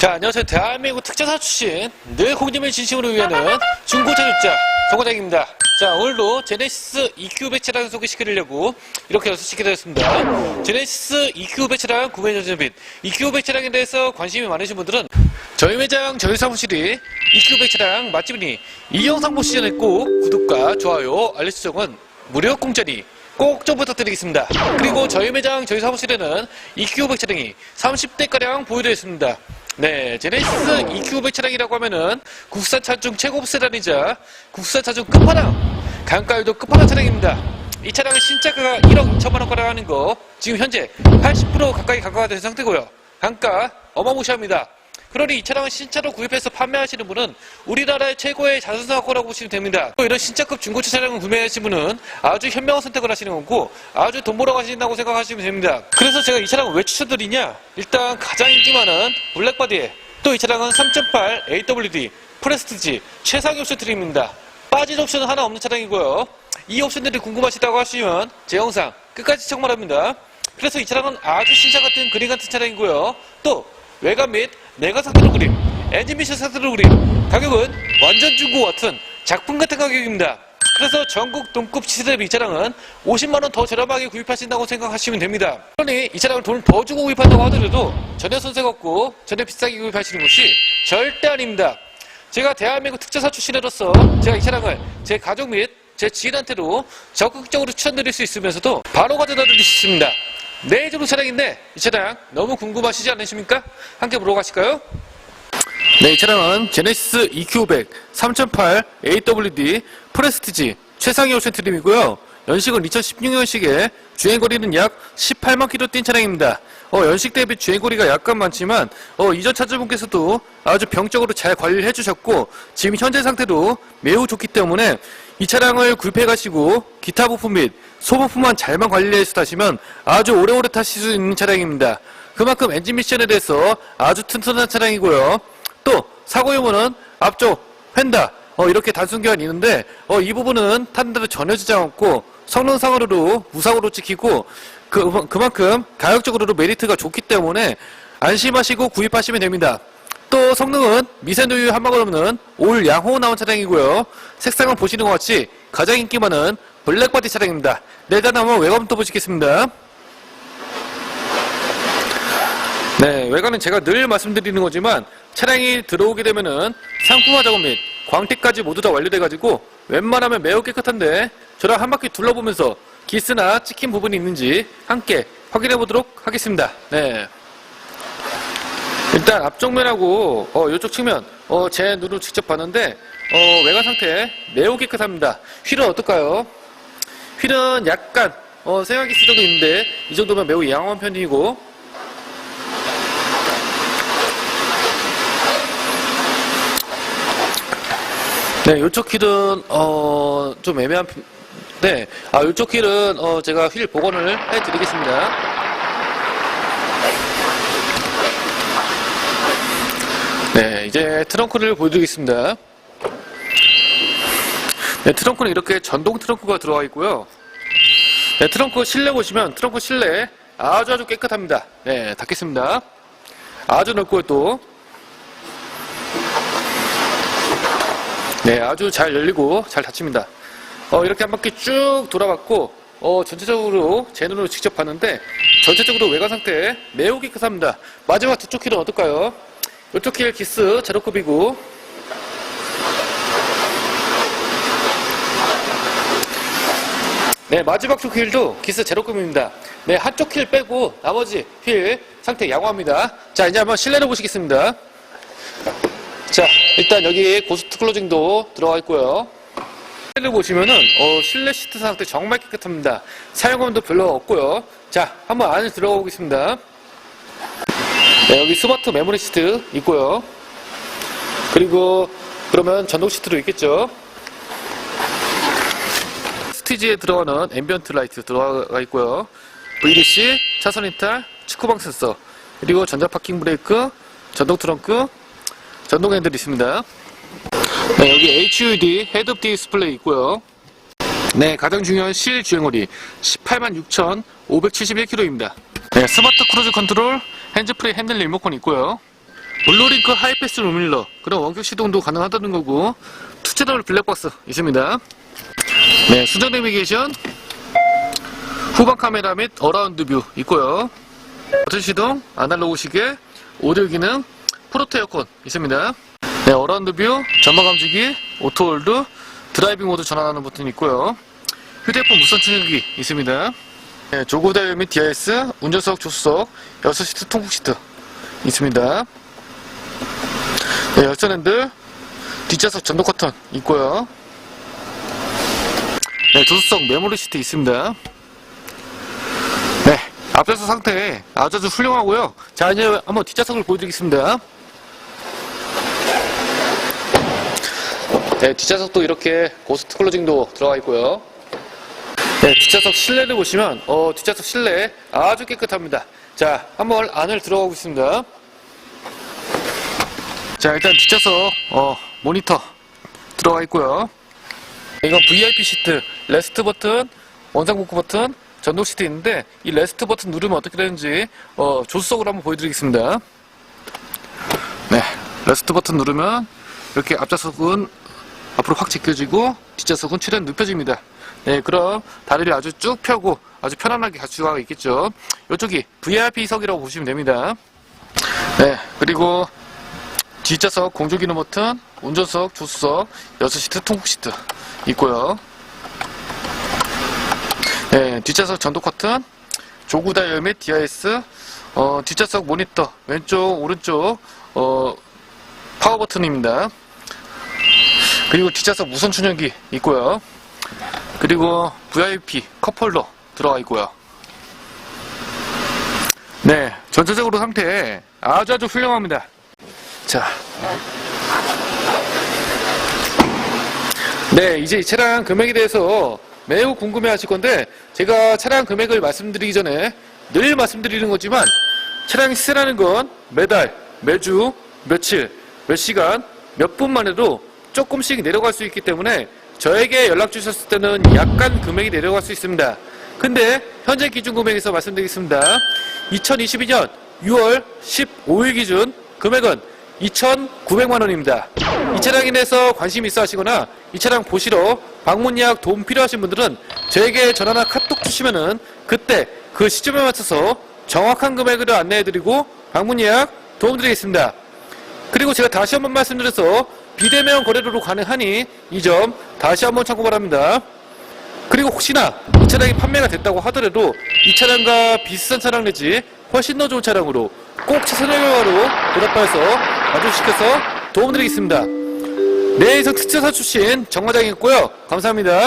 자, 안녕하세요. 대한민국 특전사 출신 늘 홍님의 진심으로 위하는 중고차 주자 정과장입니다. 자, 오늘도 제네시스 EQ 배치랑 소개시키려고 이렇게 여섯 시게 되었습니다. 제네시스 EQ 배치랑 구매 전전 및 EQ 배치랑에 대해서 관심이 많으신 분들은 저희 매장 저희 사무실이 EQ 배치랑 맛집이니 이 영상 보시기 전에 꼭 구독과 좋아요, 알림 설정은 무료 공짜니 꼭좀 부탁드리겠습니다. 그리고 저희 매장 저희 사무실에는 EQ 배차량이 30대가량 보유되어 있습니다. 네, 제네시스 EQ 배차량이라고 하면은 국산 차 중 최고급 세단이자 국산 차 중 끝판왕, 강가율도 끝판왕 차량입니다. 이 차량은 신차가가 1억 2천만 원가량 하는 거 지금 현재 80% 가까이 가까가 된 상태고요. 단가 어마무시합니다. 그러니 이 차량을 신차로 구입해서 판매하시는 분은 우리나라의 최고의 자선사고라고 보시면 됩니다. 또 이런 신차급 중고차 차량을 구매하시는 분은 아주 현명한 선택을 하시는 거고 아주 돈 벌어 가신다고 생각하시면 됩니다. 그래서 제가 이 차량을 왜 추천드리냐? 일단 가장 인기 많은 블랙바디에 또 이 차량은 3.8 AWD 프레스티지 최상위 옵션 트림입니다. 빠진 옵션은 하나 없는 차량이고요. 이 옵션들이 궁금하시다고 하시면 제 영상 끝까지 시청 바랍니다. 그래서 이 차량은 아주 신차 같은 그림 같은 차량이고요. 또 외관 및 내관 상태로 그림, 미션 상태로 그림, 가격은 완전 중고 같은 작품 같은 가격입니다. 그래서 전국 동급 시세대 이 차량은 50만원 더 저렴하게 구입하신다고 생각하시면 됩니다. 그러니 이 차량을 돈을 더 주고 구입한다고 하더라도 전혀 손색 없고 전혀 비싸게 구입하시는 것이 절대 아닙니다. 제가 대한민국 특전사 출신으로서 제가 이 차량을 제 가족 및 제 지인한테도 적극적으로 추천드릴 수 있으면서도 바로 가져다 드릴 수 있습니다. 네, 정도 차량인데 이 차량 너무 궁금하시지 않으십니까? 함께 보러 가실까요? 네, 이 차량은 제네시스 EQ500 3.8 AWD 프레스티지 최상위 옵션 트림이고요. 연식은 2016년식에 주행거리는 약 18만 킬로 뛴 차량입니다. 어, 연식 대비 주행거리가 약간 많지만 어, 이전 차주분께서도 아주 병적으로 잘 관리를 해주셨고 지금 현재 상태도 매우 좋기 때문에 이 차량을 구입해 가시고 기타 부품 및 소부품만 잘만 관리해서 타시면 아주 오래오래 타실 수 있는 차량입니다. 그만큼 엔진 미션에 대해서 아주 튼튼한 차량이고요. 또 사고 유무는 앞쪽 휀다 어, 이렇게 단순 교환이 있는데 어, 이 부분은 데도 전혀 지장 없고 성능상으로도 무사고로 찍히고 그, 그만큼 가격적으로도 메리트가 좋기 때문에 안심하시고 구입하시면 됩니다. 또 성능은 미세누유 한 방울 없는 올 양호 나온 차량이고요. 색상은 보시는 것 같이 가장 인기 많은 블랙바디 차량입니다. 네, 일단 한번 외관부터 보시겠습니다. 네, 외관은 제가 늘 말씀드리는 거지만 차량이 들어오게 되면은 상품화 작업 및 광택까지 모두 다 완료돼가지고 웬만하면 매우 깨끗한데 저랑 한 바퀴 둘러보면서 기스나 찍힌 부분이 있는지 함께 확인해 보도록 하겠습니다. 네. 일단 앞쪽면하고 어, 이쪽 측면 어, 제 눈으로 직접 봤는데 어, 외관 상태 매우 깨끗합니다. 휠은 어떨까요? 휠은 약간 어, 생각이 수정도 있는데 이 정도면 매우 양호한 편이고 네, 요쪽 휠은 어, 좀 애매한 편- 네, 아 요쪽 휠은 어, 제가 휠 복원을 해드리겠습니다. 네, 이제 트렁크를 보여드리겠습니다. 네, 트렁크는 이렇게 전동 트렁크가 들어가 있고요. 네, 트렁크 실내 보시면 트렁크 실내 아주 아주 깨끗합니다. 네, 닫겠습니다. 아주 넓고요 또. 네, 아주 잘 열리고 잘 닫힙니다. 어, 이렇게 한 바퀴 쭉 돌아봤고, 어, 전체적으로 제 눈으로 직접 봤는데, 전체적으로 외관 상태 매우 깨끗합니다. 마지막 뒤쪽 휠은 어떨까요? 휠 기스 제로급이고, 네, 마지막 쪽 휠도 기스 제로급입니다. 네, 한쪽 휠 빼고 나머지 휠 상태 양호합니다. 자, 이제 한번 실내로 보시겠습니다. 자, 일단 여기 고스트 클로징도 들어가 있고요. 실내를 보시면은 어, 실내 시트 상태 정말 깨끗합니다. 사용감도 별로 없고요. 자, 한번 안에 들어가 보겠습니다. 네, 여기 스마트 메모리 시트 있고요. 그리고 그러면 전동 시트도 있겠죠. 스티지에 들어가는 앰비언트 라이트 들어가 있고요. VDC, 차선 이탈, 축구방 센서, 그리고 전자 파킹 브레이크, 전동 트렁크, 전동 핸들 있습니다. 네, 여기 HUD 헤드업 디스플레이 있고요. 네, 가장 중요한 실 주행거리 186,571km입니다. 네, 스마트 크루즈 컨트롤, 핸즈프리 핸들 리모컨 있고요. 블루링크 하이패스 로밀러 그런 원격 시동도 가능하다는 거고 투채널 블랙박스 있습니다. 네, 순정 내비게이션 후방 카메라 및 어라운드 뷰 있고요. 버튼 시동, 아날로그 시계, 오디오 기능, 프로토 에어컨 있습니다. 네, 어라운드 뷰, 전방 감지기, 오토홀드, 드라이빙 모드 전환하는 버튼 있고요. 휴대폰 무선 충전기 있습니다. 네, 조구다이얼 및 DIS, 운전석, 조수석, 6시트 통풍 시트 있습니다. 네, 열선 핸들, 뒷좌석 전동 커튼 있고요. 네, 조수석 메모리 시트 있습니다. 네, 앞좌석 상태 아주 아주 훌륭하고요. 자, 이제 한번 뒷좌석을 보여드리겠습니다. 네, 뒷좌석도 이렇게 고스트 클로징도 들어가 있고요. 네, 뒷좌석 실내를 보시면 어, 뒷좌석 실내 아주 깨끗합니다. 자, 한번 안을 들어가 보겠습니다. 자, 일단 뒷좌석 어, 모니터 들어가 있고요. 이건 VIP 시트, 레스트 버튼, 원상복구 버튼, 전동 시트 있는데 이 레스트 버튼 누르면 어떻게 되는지 어, 조수석으로 한번 보여드리겠습니다. 네, 레스트 버튼 누르면 이렇게 앞좌석은 앞으로 확 제껴지고 뒷좌석은 최대한 눕혀집니다. 네, 그럼 다리를 아주 쭉 펴고 아주 편안하게 갈 수가 있겠죠. 이쪽이 VIP석이라고 보시면 됩니다. 네, 그리고 뒷좌석 공조기능 버튼, 운전석, 조수석, 6시트, 통풍 시트 있고요. 네, 뒷좌석 전동 커튼, 조구 다이얼 및 DIS, 어, 뒷좌석 모니터, 왼쪽, 오른쪽, 어, 파워 버튼입니다. 그리고 뒷좌석 무선 충전기 있고요. 그리고 VIP 컵홀더 들어가 있고요. 네, 전체적으로 상태 아주 아주 훌륭합니다. 자. 네, 이제 이 차량 금액에 대해서 매우 궁금해 하실 건데, 제가 차량 금액을 말씀드리기 전에 늘 말씀드리는 거지만, 차량 시세라는 건 매달, 매주, 며칠, 몇 시간, 몇 분만 해도 조금씩 내려갈 수 있기 때문에 저에게 연락 주셨을 때는 약간 금액이 내려갈 수 있습니다. 근데 현재 기준 금액에서 말씀드리겠습니다. 2022년 6월 15일 기준 금액은 2,900만 원입니다. 이 차량에 대해서 관심 있어 하시거나 이 차량 보시러 방문 예약 도움 필요하신 분들은 저에게 전화나 카톡 주시면은 그때 그 시점에 맞춰서 정확한 금액을 안내해드리고 방문 예약 도움드리겠습니다. 그리고 제가 다시 한 번 말씀드려서 비대면 거래로도 가능하니 이 점 다시 한번 참고 바랍니다. 그리고 혹시나 이 차량이 판매가 됐다고 하더라도 이 차량과 비슷한 차량 내지 훨씬 더 좋은 차량으로 꼭 최선의 결과로 보답하여서 만족시켜서 도움드리겠습니다. 네, 이상 특차사 출신 정과장이었고요. 감사합니다.